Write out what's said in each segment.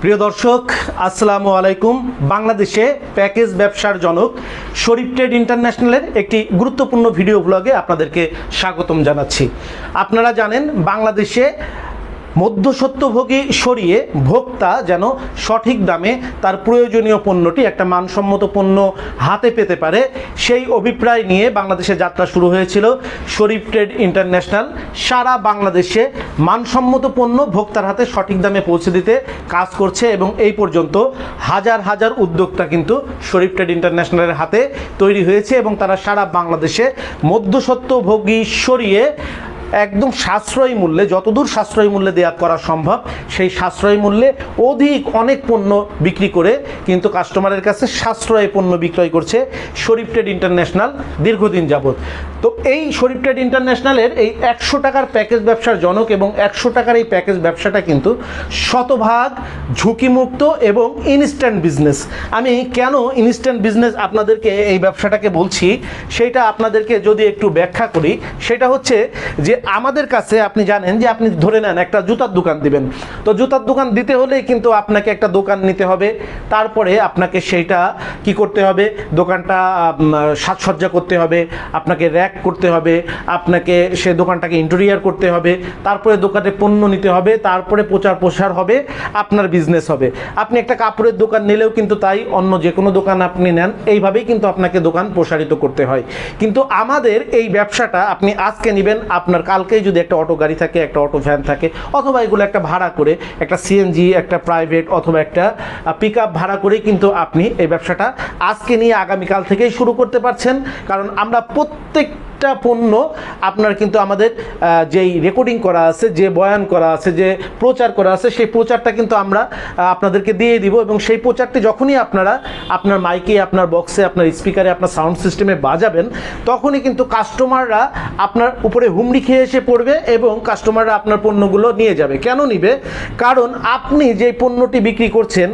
প্রিয় দর্শক, আসসালামু আলাইকুম। বাংলাদেশে প্যাকেজ ব্যবসার জনক শরীফ ট্রেড ইন্টারন্যাশনালের একটি গুরুত্বপূর্ণ ভিডিও ব্লগে আপনাদেরকে স্বাগতম জানাচ্ছি। আপনারা জানেন, বাংলাদেশে মধ্যসত্যভোগী সরিয়ে ভোক্তা যেন সঠিক দামে তার প্রয়োজনীয় পণ্যটি একটা মানসম্মত পণ্য হাতে পেতে পারে। সেই অভিপ্রায় নিয়ে বাংলাদেশে যাত্রা শুরু হয়েছিল শরীফ ট্রেড ইন্টারন্যাশনাল। সারা বাংলাদেশে মানসম্মত পণ্য ভোক্তার হাতে সঠিক দামে পৌঁছে দিতে কাজ করছে এবং এই পর্যন্ত হাজার হাজার উদ্যোক্তা কিন্তু শরীফ ট্রেড ইন্টারন্যাশনালের হাতে তৈরি হয়েছে এবং তারা সারা বাংলাদেশে মধ্যসত্যভোগী সরিয়ে একদম সাশ্রয়ী মূল্যে, যতদূর সাশ্রয়ী মূল্যে দেওয়া করা সম্ভব, সেই সাশ্রয়ী মূল্যে অধিক অনেক পণ্য বিক্রি করে কিন্তু কাস্টমারের কাছে সাশ্রয়ী পণ্য বিক্রয় করছে শরীফ ট্রেড ইন্টারন্যাশনাল দীর্ঘদিন যাবৎ। তো এই শরীফ ট্রেড ইন্টারন্যাশনালের এই একশো টাকার প্যাকেজ ব্যবসার জনক এবং একশো টাকার এই প্যাকেজ ব্যবসাটা কিন্তু শতভাগ ঝুঁকিমুক্ত এবং ইনস্ট্যান্ট বিজনেস আমি কেন ইনস্ট্যান্ট বিজনেস আপনাদেরকে এই ব্যবসাটাকে বলছি, সেটা আপনাদেরকে যদি একটু ব্যাখ্যা করি, সেটা হচ্ছে যে আমাদের কাছে আপনি জানেন যে আপনি ধরে নেন একটা জুতার দোকান দিবেন। তো জুতার দোকান দিতে হলেই কিন্তু আপনাকে একটা দোকান নিতে হবে। তারপরে আপনাকে সেইটা কি করতে হবে? দোকানটা সাজসজ্জা করতে হবে, আপনাকে র্যাক করতে হবে, আপনাকে সে দোকানটাকে ইন্টেরিয়ার করতে হবে, তারপরে দোকানে পণ্য নিতে হবে, তারপরে প্রচার প্রসার হবে, আপনার বিজনেস হবে। আপনি একটা কাপড়ের দোকান নিলেও কিন্তু তাই অন্য যে কোনো দোকান আপনি নেন, এইভাবেই কিন্তু আপনাকে দোকান প্রসারিত করতে হয়। কিন্তু আমাদের এই ব্যবসাটা আপনি আজকে নেবেন আপনার কালকেই যদি একটা অটো গাড়ি থাকে, একটা অটো ভ্যান থাকে, অথবা এগুলো একটা ভাড়া করে, একটা সিএনজি একটা প্রাইভেট অথবা একটা পিক আপ ভাড়া করেই কিন্তু আপনি এই ব্যবসাটা আজকে নিয়ে আগামীকাল থেকেই শুরু করতে পারছেন। কারণ আমরা প্রত্যেক প্রত্যেকটা পণ্য আপনার কিন্তু আমাদের যেই রেকর্ডিং করা আছে, যে বয়ান করা আছে, যে প্রচার করা আছে, সেই প্রচারটা কিন্তু আমরা আপনাদেরকে দিয়ে দিব এবং সেই প্রচারটি যখনই আপনারা আপনার মাইকে আপনার বক্সে আপনার স্পিকারে আপনার সাউন্ড সিস্টেমে বাজাবেন, তখনই কিন্তু কাস্টমাররা আপনার উপরে হুমড়ি খেয়ে এসে পড়বে এবং কাস্টমাররা আপনার পণ্যগুলো নিয়ে যাবে। কেন নিবে? কারণ আপনি যে পণ্যটি বিক্রি করছেন,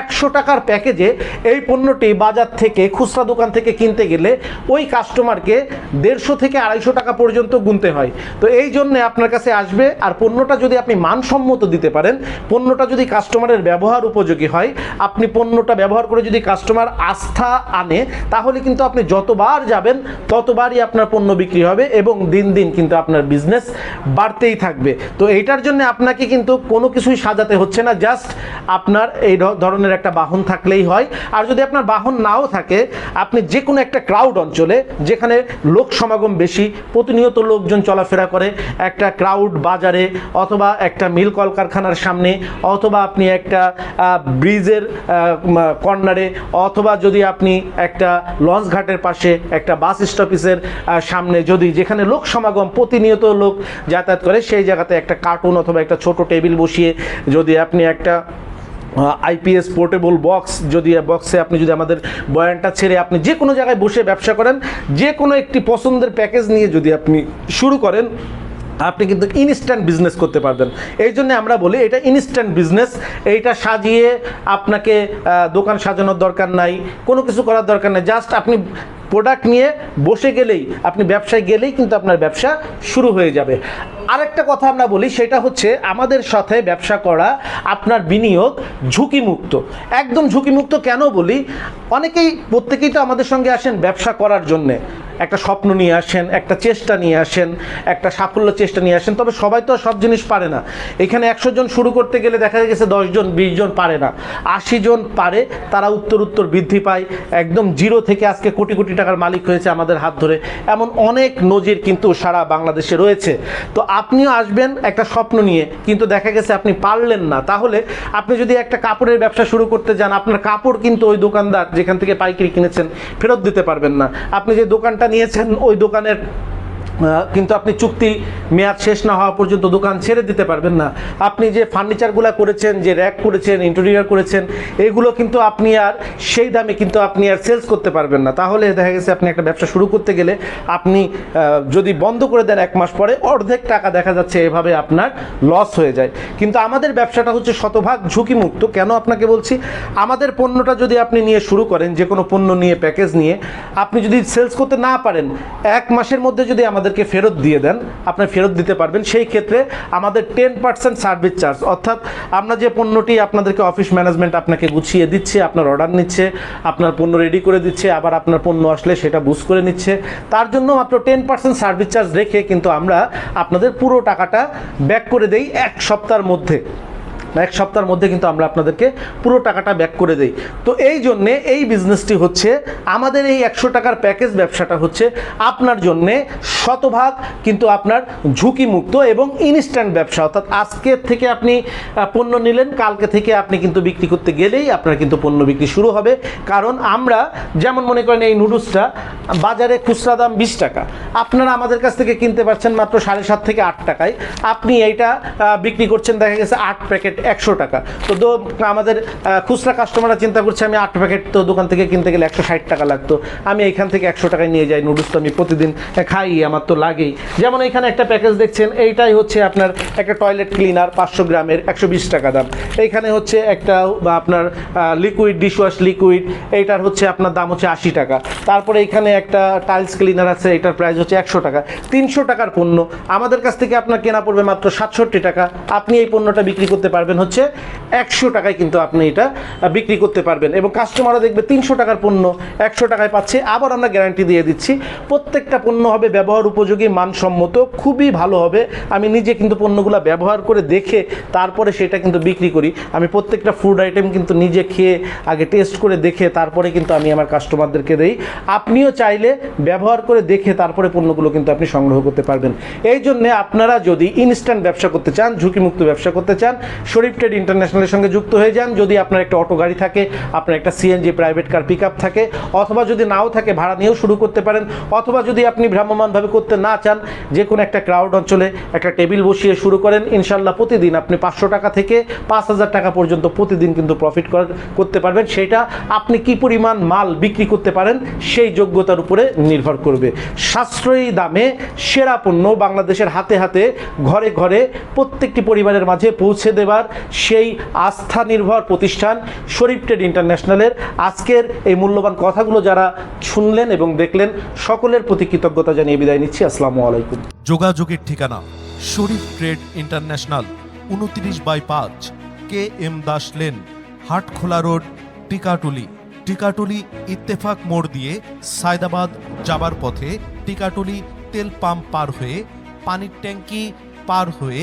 একশো টাকার প্যাকেজে এই পণ্যটি বাজার থেকে খুচরা দোকান থেকে কিনতে গেলে ওই কাস্টমারকে দেড়শো থেকে আড়াইশো টাকা পর্যন্ত গুনতে হয়। তো এই জন্যে আপনার কাছে আসবে, আর পণ্যটা যদি আপনি মানসম্মত দিতে পারেন, পণ্যটা যদি কাস্টমারের ব্যবহার উপযোগী হয়, আপনি পণ্যটা ব্যবহার করে যদি কাস্টমার আস্থা আনে, তাহলে কিন্তু আপনি যতবার যাবেন, ততবারই আপনার পণ্য বিক্রি হবে এবং দিন দিন কিন্তু আপনার বিজনেস বাড়তেই থাকবে। তো এইটার জন্য আপনাকে কিন্তু কোনো কিছুই সাজাতে হচ্ছে না জাস্ট আপনার এই ধরনের একটা বাহন থাকলেই হয়। আর যদি আপনার বাহন নাও থাকে, আপনি যে কোনো একটা ক্রাউড অঞ্চলে, যেখানে লোক সমাগম বেশি প্রতিনিয়ত লোকজন চলাফেরা করে। একটা ক্রাউড বাজারে অথবা একটা মিল কলকারখানার সামনে অথবা আপনি একটা ব্রিজের কর্নারে অথবা যদি আপনি একটা লঞ্চ ঘাটের পাশে একটা বাস স্টপেজের সামনে যদি যেখানে লোক সমাগম প্রতিনিয়ত লোক যাতায়াত করে সেই জায়গাতে একটা কার্টুন অথবা একটা ছোট টেবিল বসিয়ে যদি আপনি একটা আইপিএস পোর্টেবল বক্স যদি বক্সে আপনি যদি আমাদের বয়ানটা ছেড়ে আপনি যে কোনো জায়গায় বসে ব্যবসা করেন, যে কোনো একটি পছন্দের প্যাকেজ নিয়ে যদি আপনি শুরু করেন, আপনি কিন্তু ইনস্ট্যান্ট বিজনেস করতে পারবেন। এই জন্য আমরা বলি, এটা ইনস্ট্যান্ট বিজনেস এইটা সাজিয়ে আপনাকে দোকান সাজানোর দরকার নাই, কোনো কিছু করার দরকার নেই। জাস্ট আপনি প্রোডাক্ট নিয়ে বসে গেলেই, আপনি ব্যবসায় গেলেই কিন্তু আপনার ব্যবসা শুরু হয়ে যাবে। আরেকটা কথা আমরা বলি, সেটা হচ্ছে আমাদের সাথে ব্যবসা করা, আপনার বিনিয়োগ ঝুঁকিমুক্ত। একদম ঝুঁকিমুক্ত কেন বলি? অনেকেই, প্রত্যেকেই তো আমাদের সঙ্গে আসেন ব্যবসা করার জন্যে। একটা স্বপ্ন নিয়ে আসেন, একটা চেষ্টা নিয়ে আসেন, একটা সাফল্য চেষ্টা নিয়ে আসেন, তবে সবাই তো সব জিনিস পারে না। এখানে একশো জন শুরু করতে গেলে দেখা গেছে দশজন বিশ জন পারে না। আশি জন পারে, তারা উত্তর উত্তর বৃদ্ধি পায়। একদম জিরো থেকে আজকে কোটি কোটি টাকার মালিক হয়েছে আমাদের হাত ধরে। এমন অনেক নজির কিন্তু সারা বাংলাদেশে রয়েছে। তো আপনিও আসবেন একটা স্বপ্ন নিয়ে, কিন্তু দেখা গেছে আপনি পারলেন না। তাহলে আপনি যদি একটা কাপড়ের ব্যবসা শুরু করতে যান, আপনার কাপড় কিন্তু ওই দোকানদার যেখান থেকে পাইকারি কিনেছেন, ফেরত দিতে পারবেন না। আপনি যে দোকানটা নিয়েছেন, ওই দোকানের কিন্তু আপনি চুক্তি মেয়াদ শেষ না হওয়া পর্যন্ত দোকান ছেড়ে দিতে পারবেন না। আপনি যে ফার্নিচারগুলো করেছেন, যে র্যাক করেছেন ইন্টেরিয়ার করেছেন, এগুলো কিন্তু আপনি আর সেই দামে কিন্তু আপনি আর সেলস করতে পারবেন না। তাহলে দেখা গেছে আপনি একটা ব্যবসা শুরু করতে গেলে আপনি যদি বন্ধ করে দেন এক মাস পরে, অর্ধেক টাকা দেখা যাচ্ছে এভাবে আপনার লস হয়ে যায়। কিন্তু আমাদের ব্যবসাটা হচ্ছে শতভাগ ঝুঁকিমুক্ত। কেন আপনাকে বলছি? আমাদের পণ্যটা যদি আপনি নিয়ে শুরু করেন, যে কোনো পণ্য নিয়ে, প্যাকেজ নিয়ে, আপনি যদি সেলস করতে না পারেন, এক মাসের মধ্যে যদি আমাদের আমাদেরকে ফেরত দিয়ে দেন, আপনি ফেরত দিতে পারবেন। সেই ক্ষেত্রে আমাদের টেন পার্সেন্ট সার্ভিস চার্জ অর্থাৎ আমরা যে পণ্যটি আপনাদেরকে অফিস ম্যানেজমেন্ট আপনাকে গুছিয়ে দিচ্ছে, আপনার অর্ডার নিচ্ছে, আপনার পণ্য রেডি করে দিচ্ছে, আবার আপনার পণ্য আসলে সেটা বুঝ করে নিচ্ছে, তার জন্য মাত্র টেন পার্সেন্ট সার্ভিস চার্জ রেখে কিন্তু আমরা আপনাদের পুরো টাকাটা ব্যাক করে দেই এক সপ্তাহের মধ্যে। এক সপ্তাহের মধ্যে কিন্তু আমরা আপনাদেরকে পুরো টাকাটা ব্যাক করে দেই। তো এই জন্যে এই বিজনেসটি হচ্ছে, আমাদের এই একশো টাকার প্যাকেজ ব্যবসাটা হচ্ছে আপনার জন্যে শতভাগ কিন্তু আপনার ঝুঁকিমুক্ত এবং ইনস্ট্যান্ট ব্যবসা। অর্থাৎ আজকের থেকে আপনি পণ্য নিলেন, কালকে থেকে আপনি কিন্তু বিক্রি করতে গেলেই আপনার কিন্তু পণ্য বিক্রি শুরু হবে। কারণ আমরা যেমন মনে করেন এই নুডলসটা বাজারে খুচরা দাম বিশ টাকা। আপনারা আমাদের কাছ থেকে কিনতে পারছেন মাত্র সাড়ে সাত থেকে আট টাকায়। আপনি এইটা বিক্রি করছেন, দেখা গেছে আট প্যাকেট একশো টাকা। তো দো, আমাদের খুচরা কাস্টমাররা চিন্তা করছে, আমি আট প্যাকেট তো দোকান থেকে কিনতে গেলে একশো ষাট টাকা লাগতো। আমি এইখান থেকে একশো টাকায় নিয়ে যাই নুডলস তো আমি প্রতিদিন খাই, আমার তো লাগেই। যেমন এখানে একটা প্যাকেজ দেখছেন, এইটাই হচ্ছে আপনার একটা টয়লেট ক্লিনার পাঁচশো গ্রামের একশো বিশ টাকা দাম। এইখানে হচ্ছে একটা আপনার লিকুইড ডিশওয়াশ লিকুইড এইটার হচ্ছে আপনার দাম হচ্ছে আশি টাকা। তারপরে এখানে একটা টাইলস ক্লিনার আছে, এটার প্রাইস হচ্ছে একশো টাকা। তিনশো টাকার পণ্য। আমাদের কাছ থেকে আপনার কেনা পড়বে মাত্র সাতষট্টি টাকা। আপনি এই পণ্যটা বিক্রি করতে পারবেন হচ্ছে একশো টাকায় কিন্তু আপনি এটা বিক্রি করতে পারবেন। এবং কাস্টমারও দেখবে তিনশো টাকার পণ্য, একশো টাকায় পাচ্ছে। আবার আমরা গ্যারান্টি দিয়ে দিচ্ছি, প্রত্যেকটা পণ্য হবে ব্যবহার উপযোগী, মানসম্মত, খুবই ভালো হবে। আমি নিজে কিন্তু পণ্যগুলো ব্যবহার করে দেখে তারপরে সেটা কিন্তু বিক্রি করি। আমি প্রত্যেকটা ফুড আইটেম কিন্তু নিজে খেয়ে, আগে টেস্ট করে দেখে তারপরে কিন্তু আমি আমার কাস্টমারদেরকে দেই। আপনিও চাইলে ব্যবহার করে দেখে তারপরে পণ্যগুলো কিন্তু আপনি সংগ্রহ করতে পারবেন। এই জন্যে আপনারা যদি ইনস্ট্যান্ট ব্যবসা করতে চান, ঝুঁকিমুক্ত ব্যবসা করতে চান শরীফ ট্রেড ইন্টারন্যাশনালের সঙ্গে যুক্ত হয়ে যান। যদি আপনার একটা অটো গাড়ি থাকে, আপনার একটা সিএনজি প্রাইভেট কার পিক থাকে, অথবা যদি নাও থাকে, ভাড়া নিয়েও শুরু করতে পারেন, অথবা যদি আপনি ভ্রাম্যমানভাবে করতে না চান যে কোনো একটা ক্রাউড অঞ্চলে একটা টেবিল বসিয়ে শুরু করেন ইনশাল্লাহ প্রতিদিন আপনি পাঁচশো টাকা থেকে পাঁচ হাজার টাকা পর্যন্ত প্রতিদিন কিন্তু প্রফিট করতে পারবেন। সেটা আপনি কি পরিমাণ মাল বিক্রি করতে পারেন, সেই যোগ্যতার উপরে নির্ভর করবে। সাশ্রয়ী দামে সেরা পণ্য বাংলাদেশের হাতে হাতে, ঘরে ঘরে প্রত্যেকটি পরিবারের মাঝে পৌঁছে দেবার সেই আস্থা নির্ভর প্রতিষ্ঠান শরীফ ট্রেড ইন্টারন্যাশনালের। আজকের এই মূল্যবান কথাগুলো যারা শুনলেন এবং দেখলেন, সকলের প্রতি কৃতজ্ঞতা জানিয়ে বিদায় নিচ্ছি। আসসালামু আলাইকুম। যোগাযোগের ঠিকানা শরীফ ট্রেড ইন্টারন্যাশনাল, উনত্রিশ বাই পাঁচ, K M Das lane, Hatkhola road, Tikatuli. Tikatuli Ittefaq মোড় দিয়ে সায়দাবাদ যাবার পথে টিকাটুলি তেল পাম্প পার হয়ে, পানির ট্যাঙ্কি পার হয়ে